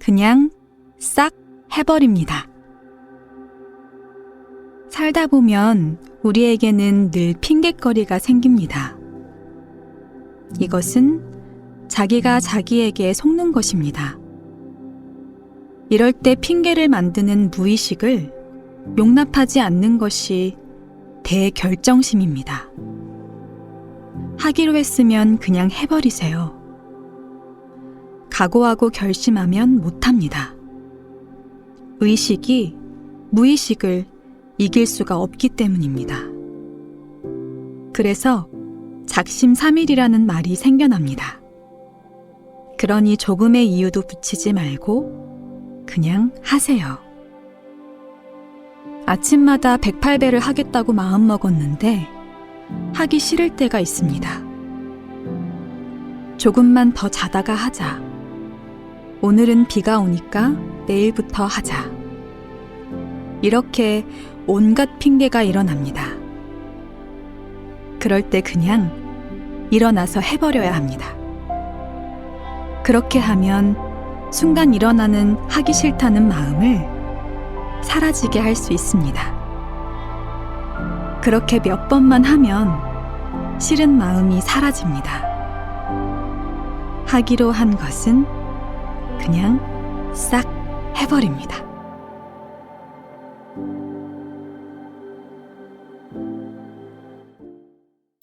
그냥 싹 해버립니다. 살다 보면 우리에게는 늘 핑곗거리가 생깁니다. 이것은 자기가 자기에게 속는 것입니다. 이럴 때 핑계를 만드는 무의식을 용납하지 않는 것이 대결정심입니다. 하기로 했으면 그냥 해버리세요. 각오하고 결심하면 못합니다. 의식이 무의식을 이길 수가 없기 때문입니다. 그래서 작심삼일이라는 말이 생겨납니다. 그러니 조금의 이유도 붙이지 말고 그냥 하세요. 아침마다 108배를 하겠다고 마음먹었는데 하기 싫을 때가 있습니다. 조금만 더 자다가 하자. 오늘은 비가 오니까 내일부터 하자. 이렇게 온갖 핑계가 일어납니다. 그럴 때 그냥 일어나서 해버려야 합니다. 그렇게 하면 순간 일어나는 하기 싫다는 마음을 사라지게 할 수 있습니다. 그렇게 몇 번만 하면 싫은 마음이 사라집니다. 하기로 한 것은 그냥 싹 해버립니다.